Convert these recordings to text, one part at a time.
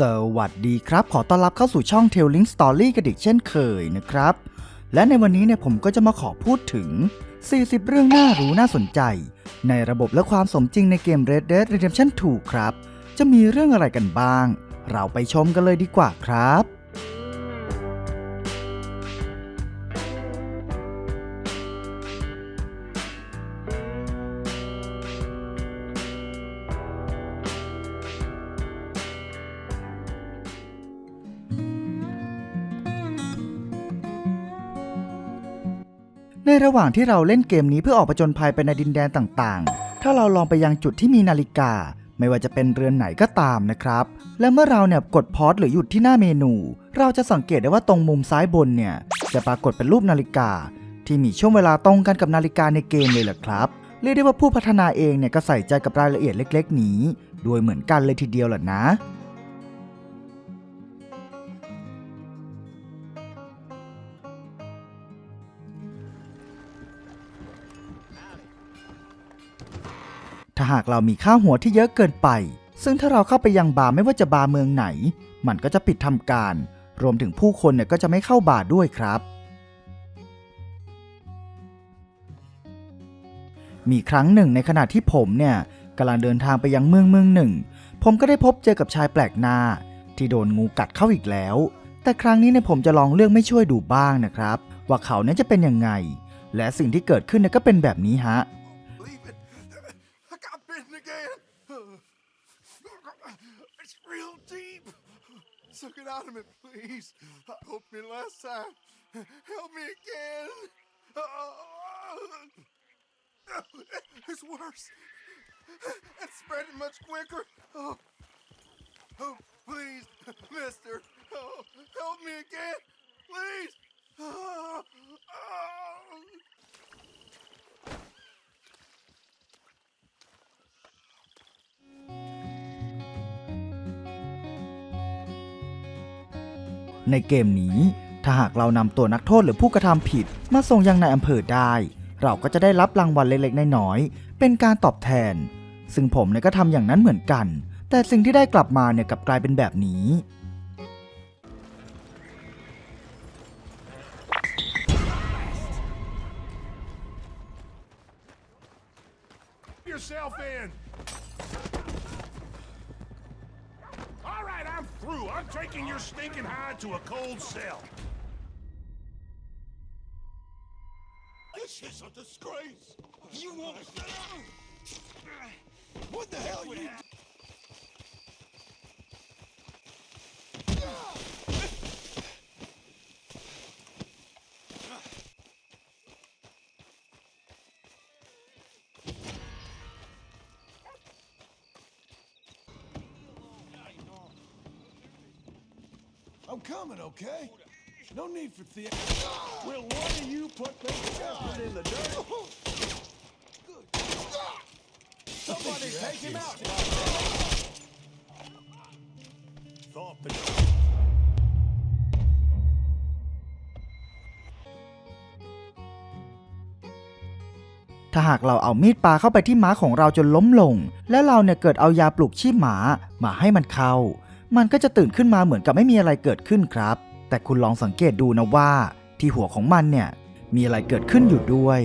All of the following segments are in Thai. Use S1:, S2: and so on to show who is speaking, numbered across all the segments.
S1: สวัสดีครับ ขอต้อนรับเข้าสู่ช่อง Telling Story กันอีกเช่นเคยนะครับ และในวันนี้เนี่ยผมก็จะมาขอพูดถึง 40 เรื่องน่ารู้น่าสนใจ ในระบบและความสมจริงในเกม Red Dead Redemption 2 ครับ จะมีเรื่องอะไรกันบ้าง เราไปชมกันเลยดีกว่าครับ ในระหว่างที่เราเล่นเกมนี้เพื่อออกประจนภัยไปในดินแดนต่างๆ ถ้าเราลองไปยังจุดที่มีนาฬิกา ไม่ว่าจะเป็นเรือนไหนก็ตามนะครับ และเมื่อเราเนี่ยกดพอสหรือหยุดที่หน้าเมนู เราจะสังเกตได้ว่าตรงมุมซ้ายบนเนี่ยจะปรากฏเป็นรูปนาฬิกา ที่มีช่วงเวลาตรงกันกับนาฬิกาในเกมเลยแหละครับ เรียกได้ว่าผู้พัฒนาเองเนี่ยก็ใส่ใจกับรายละเอียดเล็ก ๆ นี้ ด้วยเหมือนกันเลยทีเดียวแหละนะ ถ้าหากเรามีค่าหัวที่เยอะเกินไป ซึ่งถ้าเราเข้าไปยังบาร์ไม่ว่าจะบาร์เมืองไหน มันก็จะปิดทำการ รวมถึงผู้คนเนี่ยก็จะไม่เข้าบาร์ด้วยครับ มีครั้งหนึ่งในขณะที่ผมเนี่ยกำลังเดินทางไปยังเมืองเมืองหนึ่ง ผมก็ได้พบเจอกับชายแปลกหน้า ที่โดนงูกัดเข้าอีกแล้ว แต่ครั้งนี้เนี่ยผมจะลองเลือกไม่ช่วยดูบ้างนะครับ ว่าเขาเนี่ยจะเป็นยังไง และสิ่งที่เกิดขึ้นเนี่ยก็เป็นแบบนี้ฮะ
S2: Suck it out of me, please. Help me last time. Help me again. It's worse. It's spreading much quicker. Oh
S1: ในเกมนี้ ถ้าหากเรานำตัวนักโทษหรือผู้กระทำผิด มาส่งยังในอำเภอได้ เราก็จะได้รับรางวัลเล็กๆน้อยๆเป็นการตอบแทน ซึ่งผมเนี่ยก็ทำอย่างนั้นเหมือนกัน แต่สิ่งที่ได้กลับมาเนี่ยกลับกลายเป็นแบบนี้
S3: through. I'm taking your stinking hide to a cold cell.
S2: This is a disgrace. You won't. What the hell you? Okay? No need for the.
S3: Will one of you put this bastard in the dirt? Somebody take him out. Thought the
S1: ถ้าหากเราเอามีดปาเข้าไปที่ม้าของเราจนล้มลง แล้วเราเนี่ยเกิดเอายาปลุกชีพหมามาให้มันเข้า มันก็จะตื่นขึ้นมาเหมือนกับไม่มีอะไรเกิดขึ้นครับ แต่คุณลองสังเกตดูนะว่า ที่หัวของมันเนี่ยมีอะไรเกิดขึ้นอยู่ด้วย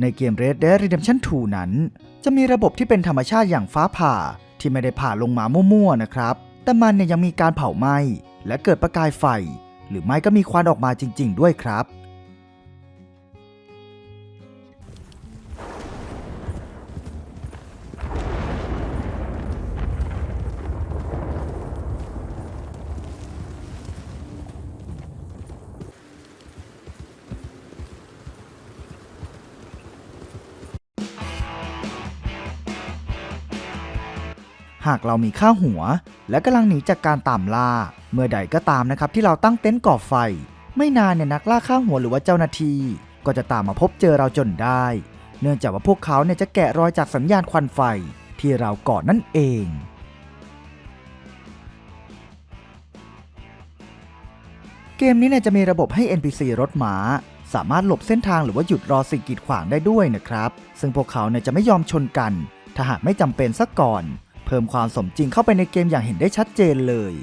S1: ในเกม Red Dead Redemption 2 นั้น จะมีระบบที่เป็นธรรมชาติอย่างฟ้าผ่าที่ไม่ได้ผ่าลงมามั่วๆนะครับ แต่มันเนี่ยยังมีการเผาไหม้และเกิดประกายไฟ หรือไม่ก็มีควันออกมาจริง ๆ ด้วยครับากเรามีค่าหัว และกำลังหนีจากการตามล่า เมื่อใดก็ตามนะครับที่เราตั้งเต็นท์ก่อไฟ ไม่นานเนี่ยนักล่าค่าหัวหรือว่าเจ้าหน้าที่ ก็จะตามมาพบเจอเราจนได้ เนื่องจากว่าพวกเขาเนี่ยจะแกะรอยจากสัญญาณควันไฟที่เราก่อนนั่นเองเกมนี้เนี่ยจะมีระบบให้ NPC รถม้า สามารถหลบเส้นทางหรือว่าหยุดรอสิ่งกีดขวางได้ด้วยนะครับ ซึ่งพวกเขาเนี่ยจะไม่ยอมชนกัน ถ้าหากไม่จำเป็นซะก่อน เพิ่มความสมจริงเข้าไปในเกมอย่างเห็นได้ชัดเจนเลย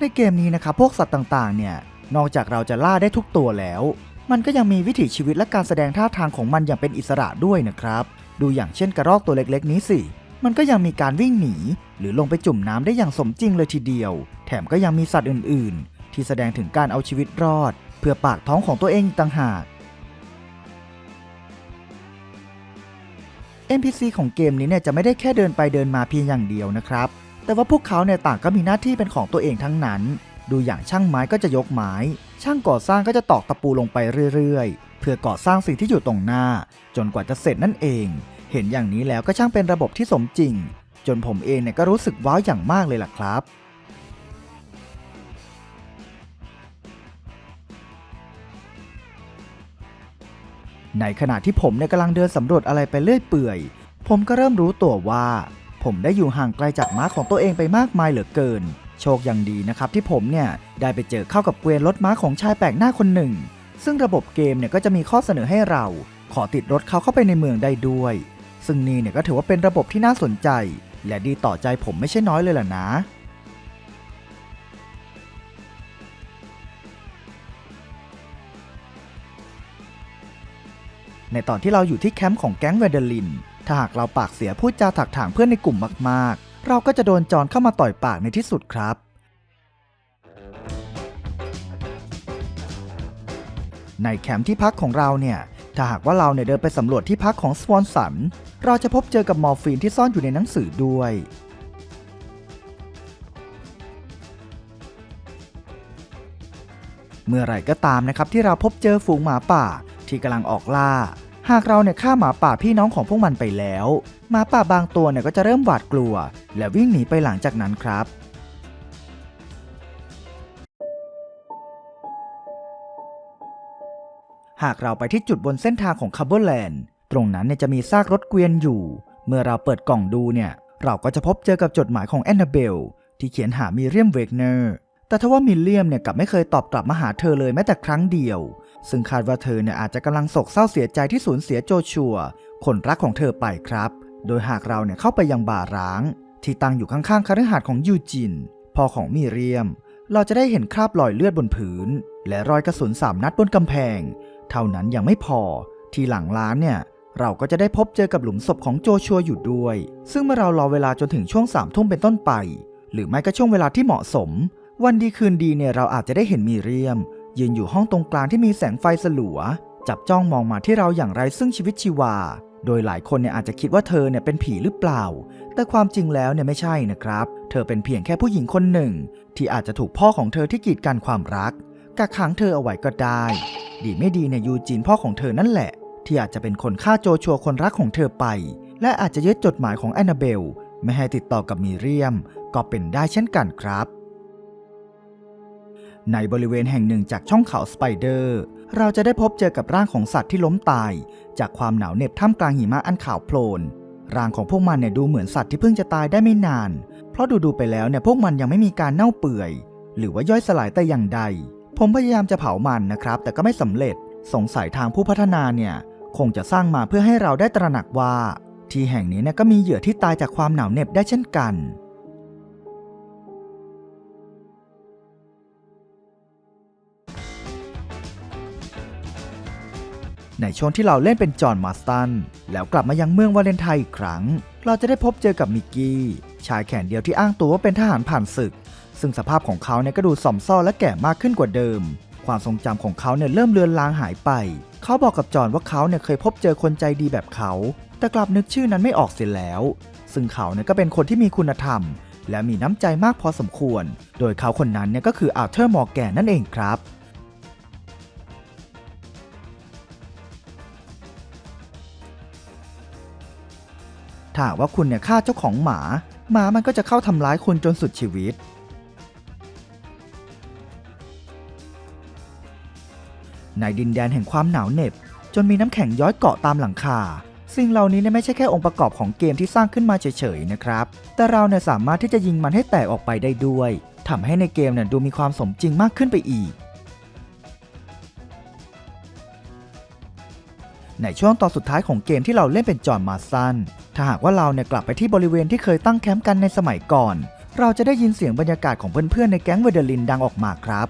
S1: ในเกมนี้นะครับพวกสัตว์ต่างๆ เนี่ยนอกจากเราจะล่าได้ทุกตัวแล้ว มันก็ยังมีวิถีชีวิตและการแสดงท่าทางของมันอย่างเป็นอิสระด้วยนะครับ ดูอย่างเช่นกระรอกตัวเล็กๆ นี้สิ มันก็ยังมีการวิ่งหนี หรือลงไปจุ่มน้ำได้อย่างสมจริงเลยทีเดียว แถมก็ยังมีสัตว์อื่น ๆ ที่แสดงถึงการเอาชีวิตรอด เพื่อปากท้องของตัวเองต่างหาก NPC ของเกมนี้เนี่ยจะไม่ได้แค่เดินไปเดินมาเพียงอย่างเดียวนะครับ แต่ว่าพวกเขาเนี่ยต่างก็มีหน้าที่เป็นของตัวเองทั้งนั้น ดูอย่างช่างไม้ก็จะยกไม้ ช่างก่อสร้างก็จะตอกตะปูลงไปเรื่อย ๆ เพื่อก่อสร้างสิ่งที่อยู่ตรงหน้า จนกว่าจะเสร็จนั่นเอง เห็นอย่างนี้แล้วก็ช่างเป็นระบบที่สมจริง จนผมเองเนี่ยก็รู้สึกว้าวอย่างมากเลยล่ะครับ ในขณะที่ผมเนี่ยกำลังเดินสำรวจอะไรไปเรื่อยเปื่อย ผมก็เริ่มรู้ตัวว่า ผมได้อยู่ห่างไกลจากม้าของตัวเองไปมากมายเหลือเกิน โชคยังดีนะครับที่ผมเนี่ยได้ไปเจอเข้ากับเกวียนรถม้าของชายแปลกหน้าคนหนึ่ง ซึ่งระบบเกมเนี่ยก็จะมีข้อเสนอให้เรา ขอติดรถเขาเข้าไปในเมืองได้ด้วย ซึ่งนี่เนี่ยก็ถือว่าเป็นระบบที่น่าสนใจ และดีต่อใจผมไม่ใช่น้อยเลยล่ะนะ ในตอนที่เราอยู่ที่แคมป์ของแก๊งเวเดลิน ถ้าหากเราปากเสียพูดจาถักถางเพื่อนในกลุ่มมากๆ เราก็จะโดนจอนเข้ามาต่อยปากในที่สุดครับในแคมป์ที่พักของเราเนี่ย ถ้าหากว่าเราเนี่ยเดินไปสำรวจที่พักของสวอนสัน เราจะพบเจอกับมอร์ฟีนที่ซ่อนอยู่ในหนังสือด้วย เมื่อไรก็ตามนะครับที่เราพบเจอฝูงหมาป่าที่กำลังออกล่า หากเราเนี่ยฆ่าหมาป่าพี่น้องของพวกมันไปแล้ว หมาป่าบางตัวเนี่ยก็จะเริ่มหวาดกลัว และวิ่งหนีไปหลังจากนั้นครับหากเราไปที่จุดบนเส้นทางของคับเบอร์แลนด์ ตรงนั้นเนี่ยจะมีซากรถเกวียนอยู่ เมื่อเราเปิดกล่องดูเนี่ย เราก็จะพบเจอกับจดหมายของแอนนาเบลที่เขียนหามิเรียมเวกเนอร์แต่ทว่ามิเลียมเนี่ยกลับไม่เคยตอบกลับมาหาเธอเลยแม้แต่ครั้งเดียว ซึ่งคาดว่าเธอเนี่ยอาจจะกำลังโศกเศร้าเสียใจที่สูญเสียโจชัว คนรักของเธอไปครับ โดยหากเราเนี่ยเข้าไปยังบาร์ร้าง ที่ตั้งอยู่ข้างๆคฤหาสน์ของยูจินพ่อของมิเรียม เราจะได้เห็นคราบรอยเลือดบนผืน และรอยกระสุนสามนัดบนกำแพง เท่านั้นยังไม่พอ ที่หลังร้านเนี่ย เราก็จะได้พบเจอกับหลุมศพของโจชัวอยู่ด้วย ซึ่งเมื่อเรารอเวลาจนถึงช่วงสามทุ่มเป็นต้นไป หรือไม่ก็ช่วงเวลาที่เหมาะสม วันดีคืนดีเนี่ยเราอาจจะได้เห็นมีเรียม ยืนอยู่ห้องตรงกลางที่มีแสงไฟสลัว จับจ้องมองมาที่เราอย่างไรซึ่งชีวิตชีวา โดยหลายคนเนี่ยอาจจะคิดว่าเธอเนี่ยเป็นผีหรือเปล่า แต่ความจริงแล้วเนี่ยไม่ใช่นะครับ เธอเป็นเพียงแค่ผู้หญิงคนหนึ่ง ที่อาจจะถูกพ่อของเธอที่กีดกันความรักกักขังเธอเอาไว้ก็ได้ ดีไม่ดีเนี่ยยูจีนพ่อของเธอนั่นแหละ ที่อาจจะเป็นคนฆ่าโจชัวคนรักของเธอไป และอาจจะยึดจดหมายของแอนนาเบล ไม่ให้ติดต่อกับมีเรียม ก็เป็นได้เช่นกันครับ ในบริเวณแห่งหนึ่งจากช่องเขาสไปเดอร์ เราจะได้พบเจอกับร่างของสัตว์ที่ล้มตาย จากความหนาวเหน็บท่ามกลางหิมะอันขาวโพลนร่างของพวกมันเนี่ยดูเหมือนสัตว์ที่เพิ่งจะตายได้ไม่นาน เพราะดูๆไปแล้วเนี่ยพวกมันยังไม่มีการเน่าเปื่อย หรือว่าย่อยสลายแต่อย่างใด ผมพยายามจะเผามันนะครับ แต่ก็ไม่สำเร็จ สงสัยทางผู้พัฒนาเนี่ย คงจะสร้างมาเพื่อให้เราได้ตระหนักว่า ที่แห่งนี้เนี่ยก็มีเหยื่อที่ตายจากความหนาวเหน็บได้เช่นกัน ในช่วงที่เราเล่นเป็นจอห์นมาสตัน แล้วกลับมายังเมืองวาเลนไทน์อีกครั้ง เราจะได้พบเจอกับมิกกี้ ชายแขนเดียวที่อ้างตัวว่าเป็นทหารผ่านศึก ซึ่งสภาพของเขาเนี่ยก็ดูสอมซ่อและแก่มากขึ้นกว่าเดิม ความทรงจำของเขาเนี่ยเริ่มเลือนลางหายไป เขาบอกกับจอห์นว่าเขาเนี่ยเคยพบเจอคนใจดีแบบเขา แต่กลับนึกชื่อนั้นไม่ออกเสียแล้ว ซึ่งเขาเนี่ยก็เป็นคนที่มีคุณธรรม และมีน้ำใจมากพอสมควร โดยเขาคนนั้นเนี่ยก็คืออาร์เธอร์มอร์แกนนั่นเองครับถ้าว่าคุณเนี่ยฆ่าเจ้าของหมา หมามันก็จะเข้าทำร้ายคุณจนสุดชีวิต ในดินแดนแห่งความหนาวเหน็บ จนมีน้ำแข็งย้อยเกาะตามหลังคา สิ่งเหล่านี้เนี่ยไม่ใช่แค่องค์ประกอบของเกมที่สร้างขึ้นมาเฉยๆนะครับ แต่เราเนี่ยสามารถที่จะยิงมันให้แตกออกไปได้ด้วยทำให้ในเกมเนี่ยดูมีความสมจริงมากขึ้นไปอีก ในช่วงตอนสุดท้ายของเกมที่เราเล่นเป็นจอห์นมาสันถ้าหากว่าเราเนี่ยกลับไปที่บริเวณที่เคยตั้งแคมป์กันในสมัยก่อน เราจะได้ยินเสียงบรรยากาศของเพื่อนๆในแก๊งเวเดลินดังออกมาครับ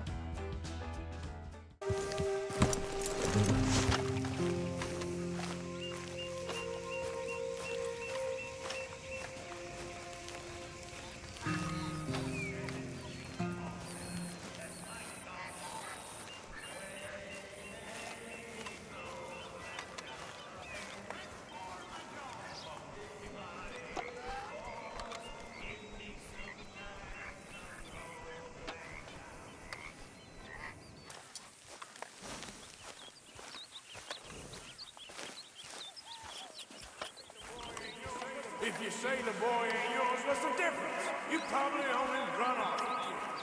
S3: If you say the boy ain't yours, what's the difference? You probably only run off with kids.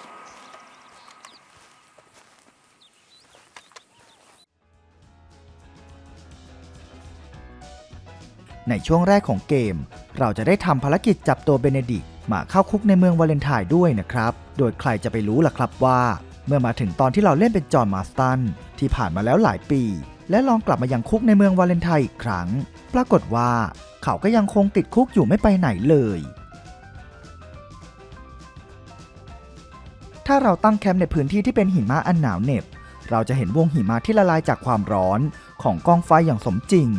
S1: ในช่วงแรกของเกม เราจะได้ทำภารกิจจับตัวเบเนดิกต์มาเข้าคุกในเมืองวาเลนไทน์ด้วยนะครับ โดยใครจะไปรู้ล่ะครับว่า เมื่อมาถึงตอนที่เราเล่นเป็นจอห์นมาสตันที่ผ่านมาแล้วหลายปี และลองกลับมายังคุกในเมืองวาเลนไทน์อีกครั้ง ปรากฏว่า เขาก็ยังคงติดคุกอยู่ไม่ไปไหนเลย ถ้าเราตั้งแคมป์ในพื้นที่ที่เป็นหิมะอันหนาวเหน็บ เราจะเห็นวงหิมะที่ละลายจากความร้อนของกองไฟอย่างสมจริง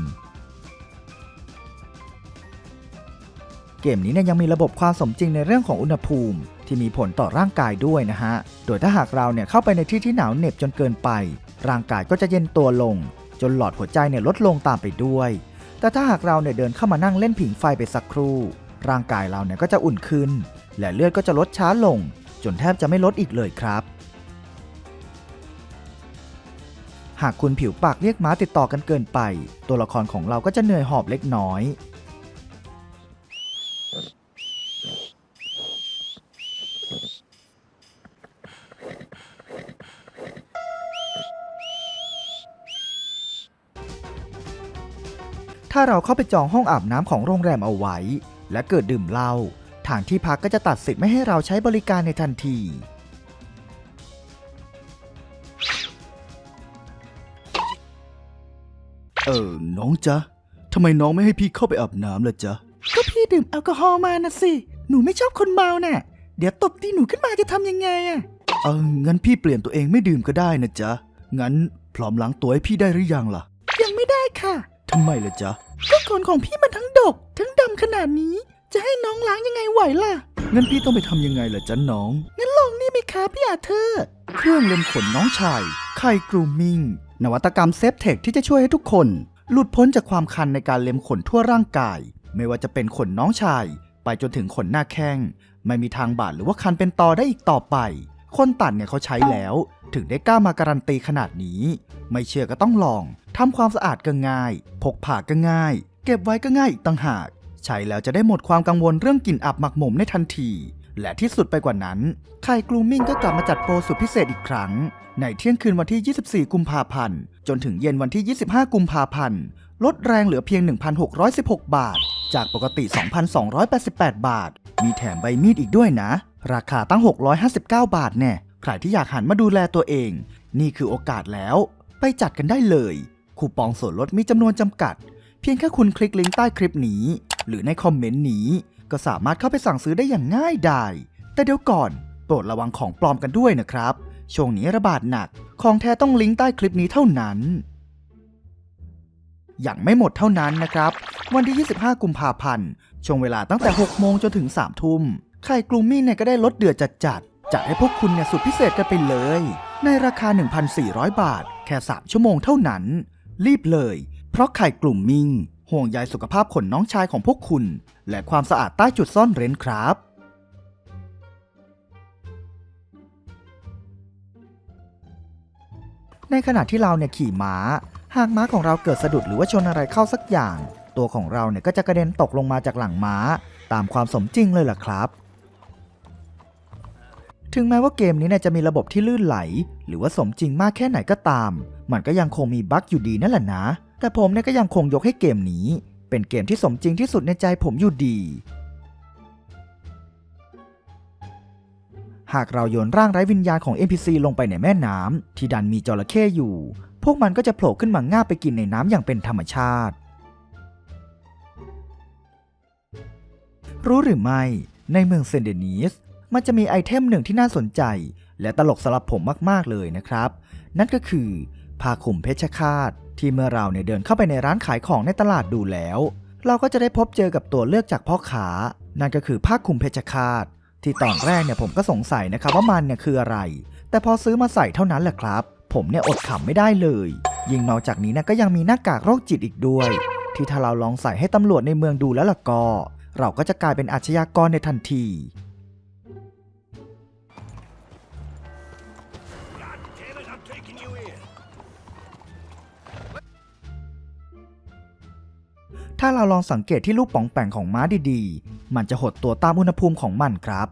S1: เกมนี้เนี่ยยังมีระบบความสมจริงในเรื่องของอุณหภูมิ ที่มีผลต่อร่างกายด้วยนะฮะ โดยถ้าหากเราเนี่ยเข้าไปในที่ที่หนาวเหน็บจนเกินไป ร่างกายก็จะเย็นตัวลง จนหลอดหัวใจเนี่ยลดลงตามไปด้วย แต่ถ้าหากเราเนี่ยเดินเข้ามานั่งเล่นผิงไฟไปสักครู่ ร่างกายเราเนี่ยก็จะอุ่นขึ้น และเลือดก็จะลดช้าลง จนแทบจะไม่ลดอีกเลยครับ หากคุณผิวปากเรียกม้าติดต่อกันเกินไป ตัวละครของเราก็จะเหนื่อยหอบเล็กน้อยาเราเข้าไปจองห้องอาบน้ำของโรงแรมเอาไว้ และเกิดดื่มเหล้าทางที่พักก็จะตัดสิทธิ์ไม่ให้เราใช้บริการในทันที เออ น้องจ๊ะทำไมน้องไม่ให้พี่เข้าไปอาบน้ำล่ะจ๊ะ ก็พี่ดื่มแอลกอฮอล์มานะสิ หนูไม่ชอบคนเมาน่ะ เดี๋ยวตบตีหนูขึ้นมาจะทำยังไงอะเอองั้นพี่เปลี่ยนตัวเองไม่ดื่มก็ได้นะจ๊ะ งั้นพร้อมล้างตัวให้พี่ได้หรือยังล่ะ ยังไม่ได้ค่ะ ทำไมล่ะจ๊ะ ก็ขนของพี่มันทั้งดก ทั้งดำขนาดนี้ จะให้น้องล้างยังไงไหวล่ะ งั้นพี่ต้องไปทำยังไงล่ะจ๊ะน้อง งั้นลองนี่ไหมคะพี่อาเธอร์ เครื่องเล็มขนน้องชาย ไข่กรูมมิ่ง นวัตกรรมเซฟเทคที่จะช่วยให้ทุกคน หลุดพ้นจากความคันในการเล็มขนทั่วร่างกาย ไม่ว่าจะเป็นขนน้องชาย ไปจนถึงขนหน้าแข้ง ไม่มีทางบาดหรือว่าคันเป็นตอได้อีกต่อไป คนตัดเนี่ยเขาใช้แล้ว ถึงได้กล้ามาการันตีขนาดนี้ ไม่เชื่อก็ต้องลอง ทำความสะอาดก็ง่าย พกผ่าก็ง่าย เก็บไว้ก็ง่ายอีกต่างหาก ใช้แล้วจะได้หมดความกังวลเรื่องกลิ่นอับหมักหมมในทันที และที่สุดไปกว่านั้นไข่กลูมิ่งก็กลับมาจัดโปรสุดพิเศษอีกครั้ง ในเที่ยงคืนวันที่ 24 กุมภาพันธ์ จนถึงเย็นวันที่ 25 กุมภาพันธ์ ลดแรงเหลือเพียง 1,616 บาท จากปกติ 2,288 บาท มีแถมใบมีดอีกด้วยนะ ราคาตั้ง 659 บาทแน่ ใครที่อยากหันมาดูแลตัวเอง นี่คือโอกาสแล้ว ไปจัดกันได้เลย คูปองส่วนลดมีจำนวนจำกัด เพียงแค่คุณคลิกลิงก์ใต้คลิปนี้ หรือในคอมเมนต์นี้ ก็สามารถเข้าไปสั่งซื้อได้อย่างง่ายดาย แต่เดี๋ยวก่อนโปรดระวังของปลอมกันด้วยนะครับ ช่วงนี้ระบาดหนัก ของแท้ต้องลิงก์ใต้คลิปนี้เท่านั้น อย่างไม่หมดเท่านั้นนะครับ วันที่ 25 กุมภาพันธ์ ช่วงเวลาตั้งแต่ 6 โมงจนถึง 3 ทุ่มไข่กลูมิ่เนี่ยก็ได้ลดเดือดจัดจัดๆ จัดให้พวกคุณเนี่ยสุดพิเศษกันไปเลย ในราคา 1,400 บาท แค่ 3 ชั่วโมงเท่านั้น รีบเลย เพราะไข่กลุ่มมิง ห่วงใยสุขภาพขนน้องชายของพวกคุณ และความสะอาดใต้จุดซ่อนเร้นครับ ในขณะที่เราเนี่ยขี่ม้า หากม้าของเราเกิดสะดุดหรือว่าชนอะไรเข้าสักอย่าง ตัวของเราเนี่ยก็จะกระเด็นตกลงมาจากหลังม้า ตามความสมจริงเลยล่ะครับ ถึงแม้ว่าเกมนี้เนี่ยจะมีระบบที่ลื่นไหล หรือว่าสมจริงมากแค่ไหนก็ตาม มันก็ยังคงมีบั๊กอยู่ดีนั่นแหละนะ แต่ผมเนี่ยก็ยังคงยกให้เกมนี้ เป็นเกมที่สมจริงที่สุดในใจผมอยู่ดี หากเราโยนร่างไร้วิญญาณของ NPC ลงไปในแม่น้ำที่ดันมีจระเข้อยู่ พวกมันก็จะโผล่ขึ้นมางาบไปกินในน้ำอย่างเป็นธรรมชาติ รู้หรือไม่ในเมืองเซนเดนีส มันจะมีไอเทมหนึ่งที่น่าสนใจ และตลกสำหรับผมมากๆเลยนะครับ นั่นก็คือผ้าคลุมเพชฌฆาตที่เมื่อเราเนี่ยเดินเข้าไปในร้านขายของในตลาดดูแล้ว เราก็จะได้พบเจอกับตัวเลือกจากพ่อขานั่นก็คือผ้าคลุมเพชฌฆาตที่ตอนแรกเนี่ยผมก็สงสัยนะครับว่ามันเนี่ยคืออะไร แต่พอซื้อมาใส่เท่านั้นแหละครับ ผมเนี่ยอดขำไม่ได้เลย ยิ่งนอกจากนี้นะก็ยังมีหน้ากากโรคจิตอีกด้วย ที่ถ้าเราลองใส่ให้ตำรวจในเมืองดูแล้วล่ะก็ เราก็จะกลายเป็นอาชญากรในทันที
S3: taking you in.
S1: ถ้าเราลองสังเกตที่ลูกป่องแป่งของม้าดีๆ มันจะหดตัวตามอุณหภูมิของมันครับ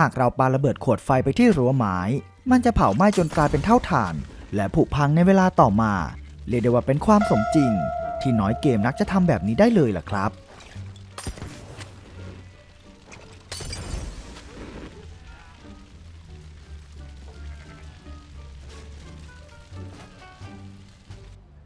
S1: หากเราปาระเบิดขวดไฟไปที่รั้วไม้ มันจะเผาไหม้จนกลายเป็นเท่าฐาน และผุพังในเวลาต่อมา เรียกได้ว่าเป็นความสมจริง ที่น้อยเกมนักจะทำแบบนี้ได้เลยล่ะครับ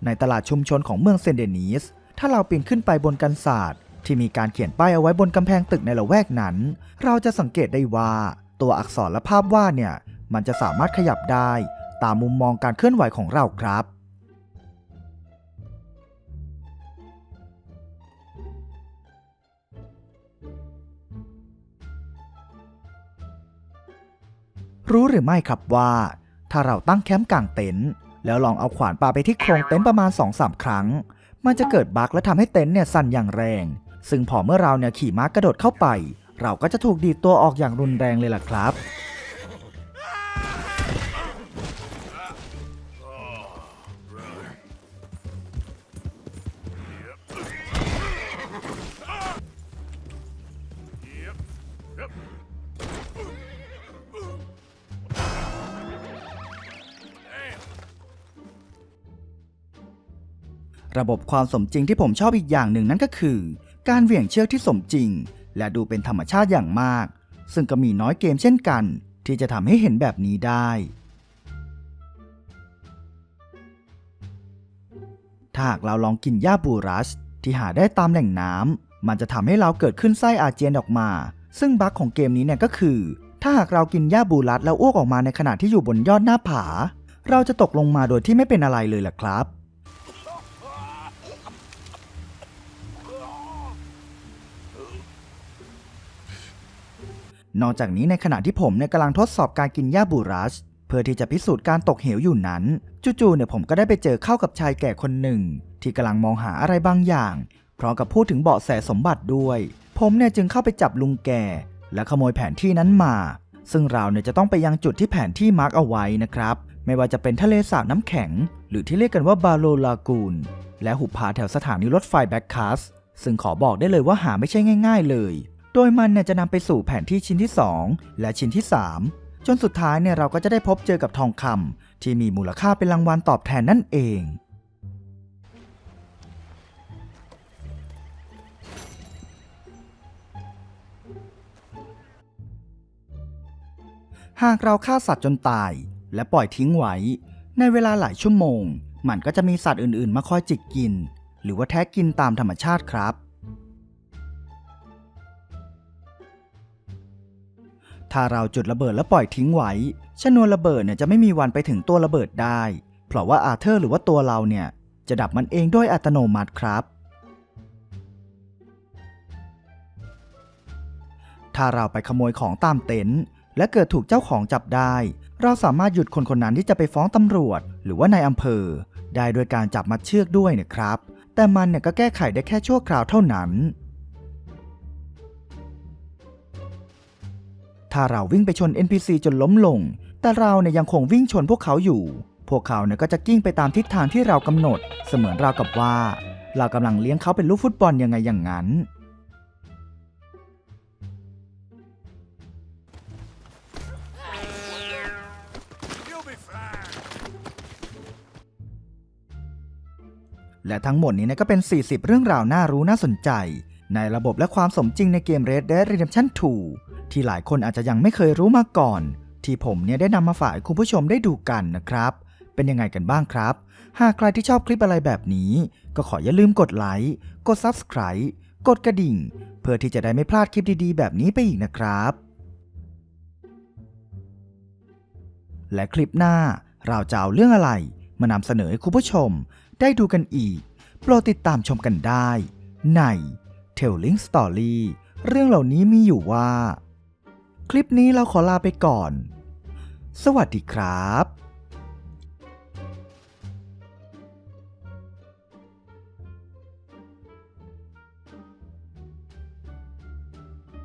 S1: ในตลาดชุมชนของเมืองเซนเดนีสถ้าเราปีนขึ้นไปบนกันศาสตร์ ที่มีการเขียนป้ายเอาไว้บนกำแพงตึกในละแวกนั้น เราจะสังเกตได้ว่า ตัวอักษรและภาพวาดเนี่ย มันจะสามารถขยับได้ ตามมุมมองการเคลื่อนไหวของเราครับ รู้หรือไม่ครับว่า ถ้าเราตั้งแคมป์กลางเต็นท์แล้วลองเอาขวานปาไปที่โครงเต็นท์ประมาณ 2-3 ครั้ง มันจะเกิดบั๊กและทำให้เต็นท์เนี่ยสั่นอย่างแรง ซึ่งพอเมื่อเราเนี่ยขี่ม้ากระโดดเข้าไป เราก็จะถูกดีดตัวออกอย่างรุนแรงเลยล่ะครับ ระบบความสมจริงที่ผมชอบอีกอย่างหนึ่งนั่นก็คือ การเหวี่ยงเชือกที่สมจริง และดูเป็นธรรมชาติอย่างมาก ซึ่งก็มีน้อยเกมเช่นกัน ที่จะทำให้เห็นแบบนี้ได้ ถ้าหากเราลองกินหญ้าบูรัส ที่หาได้ตามแหล่งน้ำมันจะทำให้เราเกิดขึ้นไส้อาเจียนออกมา ซึ่งบั๊กของเกมนี้เนี่ยก็คือ ถ้าหากเรากินหญ้าบูรัสแล้วอ้วกออกมาในขณะที่อยู่บนยอดหน้าผา เราจะตกลงมาโดยที่ไม่เป็นอะไรเลยล่ะครับ นอกจากนี้ในขณะที่ผมเนี่ยกำลังทดสอบการกินหญ้าบูรัสเพื่อที่จะพิสูจน์การตกเหวอยู่นั้น จู่ๆเนี่ยผมก็ได้ไปเจอเข้ากับชายแก่คนหนึ่ง ที่กำลังมองหาอะไรบางอย่าง พร้อมกับพูดถึงเบาะแสสมบัติด้วย ผมเนี่ยจึงเข้าไปจับลุงแก่ และขโมยแผนที่นั้นมา ซึ่งเราเนี่ยจะต้องไปยังจุดที่แผนที่มาร์กเอาไว้นะครับ ไม่ว่าจะเป็นทะเลสาบน้ำแข็ง หรือที่เรียกกันว่าบาโลลากูนและหุบผาแถวสถานีรถไฟแบ็คคัสซึ่งขอบอกได้เลยว่าหาไม่ใช่ง่าย ๆ เลย โดยมันเนี่ยจะนำไปสู่แผนที่ชิ้นที่ 2 และชิ้นที่ 3 จนสุดท้ายเนี่ยเราก็จะได้พบเจอกับทองคำที่มีมูลค่าเป็นรางวัลตอบแทนนั่นเองหากเราฆ่าสัตว์จนตาย และปล่อยทิ้งไว้ ในเวลาหลายชั่วโมง มันก็จะมีสัตว์อื่นๆ มาคอยจิกกิน หรือว่าแท้กินตามธรรมชาติครับ ถ้าเราจุดระเบิดแล้วปล่อยทิ้งไว้ชนวนระเบิดเนี่ยจะไม่มีวันไปถึงตัวระเบิดได้ เพราะว่าอาเธอร์หรือว่าตัวเราเนี่ยจะดับมันเองด้วยอัตโนมัติครับ ถ้าเราไปขโมยของตามเต็นท์และเกิดถูกเจ้าของจับได้ เราสามารถหยุดคนคนนั้นที่จะไปฟ้องตำรวจ หรือว่านายอำเภอ ได้โดยการจับมัดเชือกด้วยนะครับ แต่มันเนี่ยก็แก้ไขได้แค่ชั่วคราวเท่านั้น ถ้าเราวิ่งไปชน NPC จนล้มลง แต่เราเนี่ยยังคงวิ่งชนพวกเขาอยู่ พวกเขาเนี่ยก็จะกิ้งไปตามทิศทางที่เรากำหนด เสมือนราวกับว่า เรากำลังเลี้ยงเขาเป็นลูกฟุตบอลยังไงอย่างนั้นและทั้งหมดนี้เนยก็เป็น 40 เรื่องราวน่ารู้น่าสนใจ ในระบบและความสมจริงในเกม Red Dead Redemption 2 ที่หลายคนอาจจะยังไม่เคยรู้มาก่อน ที่ผมเนี่ยได้นำมาฝากคุณผู้ชมได้ดูกันนะครับ เป็นยังไงกันบ้างครับ หากใครที่ชอบคลิปอะไรแบบนี้ ก็ขออย่าลืมกดไลค์ กด Subscribe กดกระดิ่ง เพื่อที่จะได้ไม่พลาดคลิปดีๆ แบบนี้ไปอีกนะครับ และคลิปหน้าเราจะเอาเรื่องอะไร มานำเสนอให้คุณผู้ชม ได้ดูกันอีก โปรดติดตามชมกันได้ ใน Telling Story เรื่องเหล่านี้มีอยู่ว่า คลิปนี้เราขอลาไปก่อน สวัสดีครับ